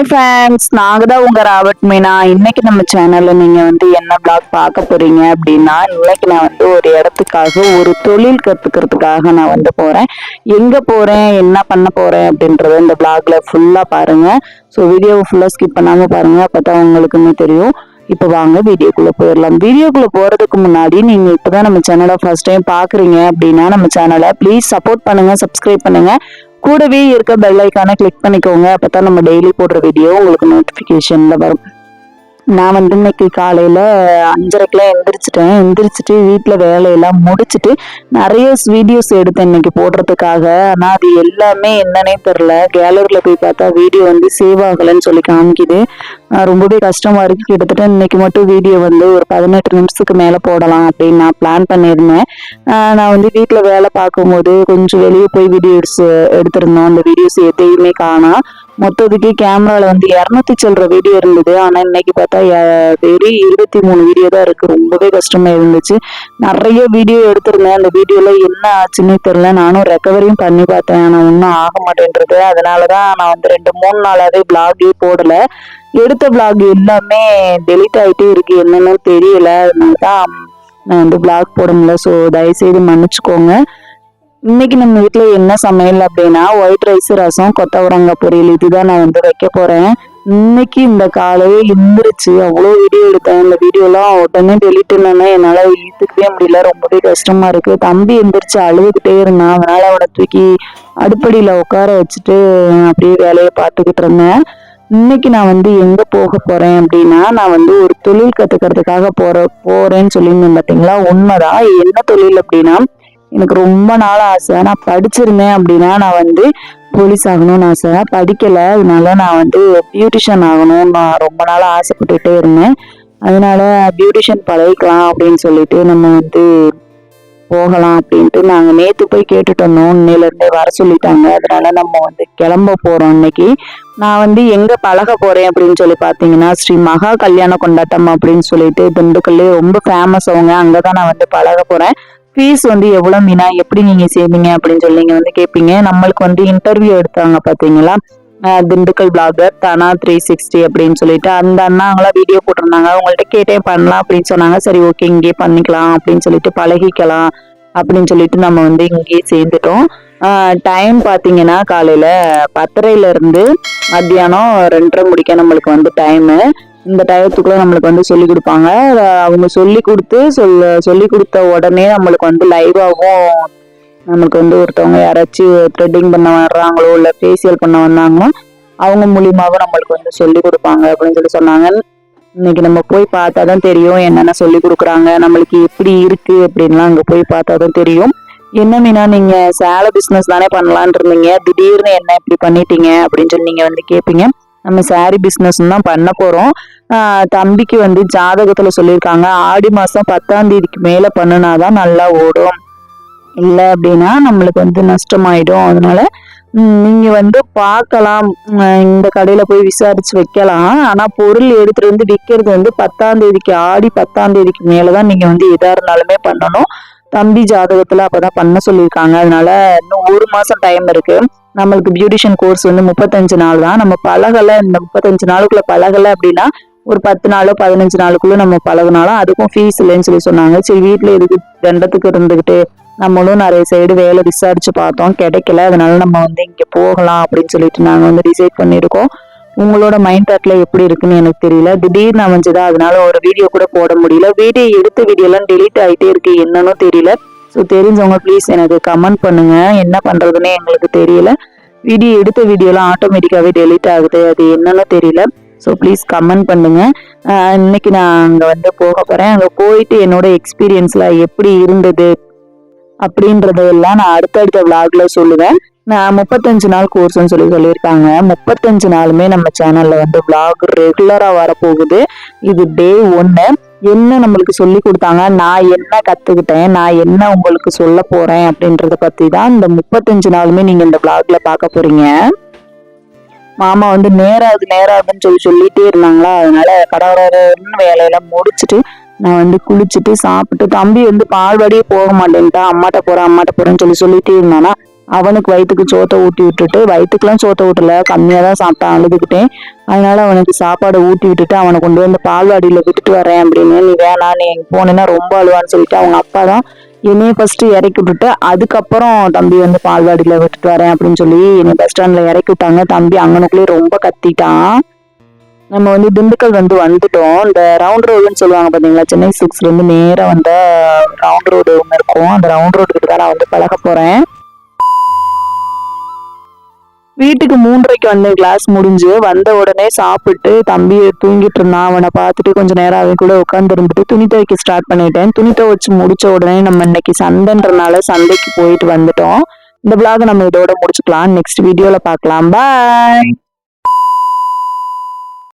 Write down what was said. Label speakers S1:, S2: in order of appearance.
S1: Hi friends நாங்கள் தான் உங்கள் ராபர்ட் மீனா. இன்னைக்கு நம்ம சேனலில் நீங்கள் வந்து என்ன பிளாக் பார்க்க போகிறீங்க அப்படின்னா இன்னைக்கு நான் வந்து ஒரு இடத்துக்காக ஒரு தொழில் கற்றுக்கிறதுக்காக நான் வந்து போகிறேன் எங்கே போகிறேன் என்ன பண்ண போகிறேன் அப்படின்றத இந்த பிளாக்ல ஃபுல்லாக பாருங்கள் ஸோ வீடியோவை ஃபுல்லாக ஸ்கிப் பண்ணாமல் பாருங்கள் அப்போ தான் உங்களுக்குமே தெரியும். இப்போ வாங்க வீடியோக்குள்ளே போயிடலாம். வீடியோக்குள்ளே போகிறதுக்கு முன்னாடி நீங்கள் இப்போ தான் நம்ம சேனலை ஃபர்ஸ்ட் டைம் பார்க்குறீங்க அப்படின்னா நம்ம சேனலை ப்ளீஸ் சப்போர்ட் பண்ணுங்கள் சப்ஸ்கிரைப் பண்ணுங்கள் கூடவே இருக்க பெல் ஐக்கானை கிளிக் பண்ணிக்கோங்க. அப்பதான் நம்ம டெய்லி போடுற வீடியோ உங்களுக்கு நோட்டிபிகேஷன்ல வரும். நான் வந்து இன்னைக்கு காலையில் அஞ்சரைக்கெல்லாம் எழுந்திரிச்சிட்டேன் எழுந்திரிச்சிட்டு வீட்டில் வேலையெல்லாம் முடிச்சுட்டு நிறைய வீடியோஸ் எடுத்தேன் இன்னைக்கு போடுறதுக்காக. ஆனால் அது எல்லாமே என்னன்னே தெரில கேலரியில் போய் பார்த்தா வீடியோ வந்து சேவ் ஆகலைன்னு சொல்லி காமிக்குது. ரொம்பவே கஷ்டமாக இருக்கு. கிட்டத்தட்ட இன்னைக்கு மட்டும் வீடியோ வந்து ஒரு பதினெட்டு நிமிஷத்துக்கு மேலே போடலாம் அப்படின்னு நான் பிளான் பண்ணியிருந்தேன். நான் வந்து வீட்டில் வேலை பார்க்கும்போது கொஞ்சம் வெளியே போய் வீடியோஸ் எடுத்திருந்தோம். அந்த வீடியோஸ் எதையுமே காணாம். மொத்தத்துக்கு கேமரால வந்து இரநூத்தி சில்லற வீடியோ இருந்தது. ஆனா இன்னைக்கு பார்த்தா வெறும் இருபத்தி மூணு வீடியோ தான் இருக்கு. ரொம்பவே கஷ்டமா இருந்துச்சு. நிறைய வீடியோ எடுத்திருந்தேன். அந்த வீடியோல என்ன ஆச்சுன்னு தெரியல. நானும் ரெக்கவரியும் பண்ணி பார்த்தேன். ஆனா ஒன்றும் ஆக மாட்டேன்றது. அதனாலதான் நான் வந்து ரெண்டு மூணு நாளாவே பிளாகே போடல. எடுத்த பிளாக் எல்லாமே டெலீட் ஆகிட்டே இருக்கு. என்னன்னு தெரியல. அதனாலதான் நான் வந்து பிளாக் போட முடியல. ஸோ தயவுசெய்து மன்னிச்சுக்கோங்க. இன்னைக்கு நம்ம வீட்டில் என்ன சமையல் அப்படின்னா ஒயிட் ரைஸ் ரசம் கொத்தவரங்காய் பொரியல். இதுதான் நான் வந்து வைக்க போறேன். இன்னைக்கு இந்த காலையே எந்திரிச்சு அவ்வளோ வீடியோ எடுத்தேன். இந்த வீடியோலாம் உடனே டெலிட் இல்லைன்னா என்னால இழுத்துக்கவே முடியல. ரொம்பவே கஷ்டமா இருக்கு. தம்பி எந்திரிச்சு அழுதுகிட்டே இருந்தான். அதனால அவனை தூக்கி அடுப்படியில உட்கார வச்சுட்டு அப்படியே வேலையை பார்த்துக்கிட்டு இருந்தேன். இன்னைக்கு நான் வந்து எங்க போக போறேன் அப்படின்னா நான் வந்து ஒரு தொழில் கத்துக்கிறதுக்காக போற போறேன்னு சொல்லியிருந்தேன் பாத்தீங்களா? உண்மைதான். என்ன தொழில் அப்படின்னா எனக்கு ரொம்ப நாள் ஆசை. நான் படிச்சிருந்தேன் அப்படின்னா நான் வந்து போலீஸ் ஆகணும்னு ஆசை. படிக்கல. அதனால நான் வந்து பியூட்டிஷியன் ஆகணும்னு நான் ரொம்ப நாள் ஆசைப்பட்டுட்டே இருந்தேன். அதனால பியூட்டிஷியன் பழகிக்கலாம் அப்படின்னு சொல்லிட்டு நம்ம வந்து போகலாம் அப்படின்ட்டு நாங்கள் நேற்று போய் கேட்டுட்டு வந்தோம் இன்னையிலேருந்தே வர சொல்லிட்டாங்க. அதனால நம்ம வந்து கிளம்ப போகிறோம் இன்னைக்கு. நான் வந்து எங்கே பழக போகிறேன் அப்படின்னு சொல்லி பார்த்தீங்கன்னா ஸ்ரீ மகா கல்யாண கொண்டாட்டம் அப்படின்னு சொல்லிட்டு திண்டுக்கல்லே ரொம்ப ஃபேமஸ் அவங்க. அங்கே தான் நான் வந்து பழக போகிறேன் ஃபீஸ் வந்து எவ்வளோ மீனா? எப்படி நீங்கள் செய்வீங்க அப்படின்னு சொல்லி நீங்கள் வந்து கேட்பீங்க நம்மளுக்கு வந்து இன்டர்வியூ எடுத்தாங்க பார்த்தீங்களா Dindigul blogger Dhana three sixty அப்படின்னு சொல்லிட்டு அந்த அண்ணாங்களாம் வீடியோ போட்டிருந்தாங்க. அவங்கள்ட்ட கேட்டே பண்ணலாம் அப்படின்னு சொன்னாங்க. சரி ஓகே இங்கேயே பண்ணிக்கலாம் அப்படின்னு சொல்லிட்டு பழகிக்கலாம் அப்படின்னு சொல்லிட்டு நம்ம வந்து இங்கேயே சேர்ந்துட்டோம். டைம் பார்த்தீங்கன்னா காலையில் பத்தரையிலேருந்து மத்தியானம் ரெண்டரை முடிக்க நம்மளுக்கு வந்து டைமு இந்த டயத்துக்குள்ள நம்மளுக்கு வந்து சொல்லி கொடுப்பாங்க. அவங்க சொல்லி கொடுத்து சொல்ல சொல்லி கொடுத்த உடனே நம்மளுக்கு வந்து லைவாகவும் நம்மளுக்கு வந்து ஒருத்தவங்க யாராச்சும் த்ரெட்டிங் பண்ண வர்றாங்களோ இல்லை ஃபேஷியல் பண்ண வந்தாங்களோ அவங்க மூலியமாகவும் நம்மளுக்கு வந்து சொல்லி கொடுப்பாங்க அப்படின்னு சொல்லி சொன்னாங்க. இன்னைக்கு நம்ம போய் பார்த்தா தான் தெரியும் என்னென்ன சொல்லி கொடுக்குறாங்க நம்மளுக்கு எப்படி இருக்கு அப்படின்லாம் அங்கே போய் பார்த்தா தான் தெரியும். என்ன மீனா நீங்க சேலை பிஸ்னஸ் தானே பண்ணலான் இருந்தீங்க? திடீர்னு என்ன இப்படி பண்ணிட்டீங்க அப்படின்னு சொல்லி நீங்க வந்து கேட்பீங்க நம்ம சாரி பிஸ்னஸ் தான் பண்ண போகிறோம் தம்பிக்கு வந்து ஜாதகத்தில் சொல்லியிருக்காங்க. ஆடி மாதம் பத்தாம் தேதிக்கு மேலே பண்ணினாதான் நல்லா ஓடும். இல்லை அப்படின்னா நம்மளுக்கு வந்து நஷ்டமாயிடும். அதனால நீங்கள் வந்து பார்க்கலாம். இந்த கடையில் போய் விசாரிச்சு வைக்கலாம். ஆனால் பொருள் எடுத்துட்டு வந்து விற்கிறது வந்து பத்தாம் தேதிக்கு ஆடி பத்தாம் தேதிக்கு மேலதான் நீங்கள் வந்து எதாக இருந்தாலுமே பண்ணணும். தம்பி ஜாதகத்தில் அப்போ தான் பண்ண சொல்லியிருக்காங்க. அதனால இன்னும் ஒரு மாதம் டைம் இருக்குது நம்மளுக்கு பியூட்டிஷியன் கோர்ஸ் வந்து முப்பத்தஞ்சு நாள் தான். நம்ம பழகலை இந்த முப்பத்தஞ்சு நாளுக்குள்ள பழகலை அப்படின்னா ஒரு பத்து நாளோ பதினஞ்சு நாளுக்குள்ள நம்ம பழகுனாலும் அதுக்கும் ஃபீஸ் இல்லைன்னு சொல்லி சொன்னாங்க. சரி வீட்டில் இதுக்கு தண்டத்துக்கு இருந்துகிட்டு நம்மளும் நிறைய சைடு வேலை விசாரிச்சு பார்த்தோம். கிடைக்கல அதனால நம்ம வந்து இங்கே போகலாம் அப்படின்னு சொல்லிட்டு நாங்கள் வந்து டிசைட் பண்ணியிருக்கோம். உங்களோட மைண்ட் தாட்ல எப்படி இருக்குன்னு எனக்கு தெரியல. திடீர்னு அமைஞ்சதா? அதனால ஒரு வீடியோ கூட போட முடியல. வீடியோ எடுத்த வீடியோ எல்லாம் டெலீட் ஆகிட்டே இருக்கு. என்னன்னு தெரியல. ஸோ தெரிஞ்சவங்க ப்ளீஸ் எனக்கு கமெண்ட் பண்ணுங்க. என்ன பண்ணுறதுன்னே எங்களுக்கு தெரியல. வீடியோ எடுத்த வீடியோலாம் ஆட்டோமேட்டிக்காகவே டெலிட் ஆகுது. அது என்னன்னு தெரியல. ஸோ ப்ளீஸ் கமெண்ட் பண்ணுங்கள் இன்னைக்கு நான் அங்கே வந்து போக போகிறேன் அங்கே போயிட்டு என்னோட எக்ஸ்பீரியன்ஸ்ல எப்படி இருந்தது அப்படின்றதெல்லாம் நான் அடுத்தடுத்த விளாகில் சொல்லுவேன். நான் முப்பத்தஞ்சு நாள் கோர்ஸ்னு சொல்லி சொல்லியிருக்காங்க. முப்பத்தஞ்சு நாளுமே நம்ம சேனல்ல வந்து விளாக் ரெகுலரா வரப்போகுது. இது டே ஒன்னு என்ன நம்மளுக்கு சொல்லி கொடுத்தாங்க? நான் என்ன கற்றுக்கிட்டேன் நான் என்ன உங்களுக்கு சொல்ல போகிறேன் அப்படின்றத பற்றி தான் இந்த முப்பத்தஞ்சு நாளுமே நீங்கள் இந்த விளாக்ல பார்க்க போறீங்க. மாமா வந்து நேராது நேராதுன்னு சொல்லி சொல்லிட்டே இருந்தாங்களா? அதனால கடவுளன்னு வேலையெல்லாம் முடிச்சுட்டு நான் வந்து குளிச்சுட்டு சாப்பிட்டு தம்பி வந்து பால்வாடியே போக மாட்டேன்ட்டா. அம்மாட்ட போகிறேன் அம்மாட்ட போகிறேன்னு சொல்லி சொல்லிட்டே இருந்தானா? அவனுக்கு வயிற்றுக்கு சோத்தை ஊட்டி விட்டுட்டு வயிற்றுக்கெல்லாம் சோத்தை ஊட்டல கம்மியாக தான் சாப்பிட்டான் அழுதுகிட்டேன். அதனால அவனுக்கு சாப்பாடு ஊட்டி விட்டுட்டு அவனை கொண்டு வந்து பால்வாடியில் விட்டுட்டு வரேன் அப்படின்னு நீ வேணாம் நீ போனேன்னா ரொம்ப அழுவான்னு சொல்லிட்டு அவங்க அப்பா தான் என்னைய ஃபர்ஸ்ட் இறக்கி விட்டுட்டு அதுக்கப்புறம் தம்பி வந்து பால்வாடியில் விட்டுட்டு வரேன் அப்படின்னு சொல்லி என்னை பஸ் ஸ்டாண்டில் இறக்கி விட்டாங்க. தம்பி அங்கனுக்குள்ளேயே ரொம்ப கத்திட்டான். நம்ம வந்து திண்டுக்கல் வந்து வந்துட்டோம். இந்த ரவுண்ட் ரோடுன்னு சொல்லுவாங்க பார்த்தீங்களா சென்னை சிக்ஸ்லேருந்து நேராக வந்த ரவுண்ட் ரோடு ஒன்று இருக்கும். அந்த ரவுண்ட் ரோடு கிட்ட தான் நான் வந்து பழக போகிறேன் வீட்டுக்கு மூன்றரைக்கு வந்தேன். கிளாஸ் முடிஞ்சு வந்த உடனே சாப்பிட்டு தம்பி தூங்கிட்டு இருந்தான். அவனை பார்த்துட்டு கொஞ்ச நேரம் அவன் கூட உட்காந்துருந்துட்டு துணி துவைக்க ஸ்டார்ட் பண்ணிட்டேன். துணி துவைச்சு முடிச்ச உடனே நம்ம இன்னைக்கு சந்தைன்றனால சந்தைக்கு போயிட்டு வந்துட்டோம். இந்த vlog நம்ம இதோட முடிச்சுக்கலாம் நெக்ஸ்ட் வீடியோல பார்க்கலாம். பாய்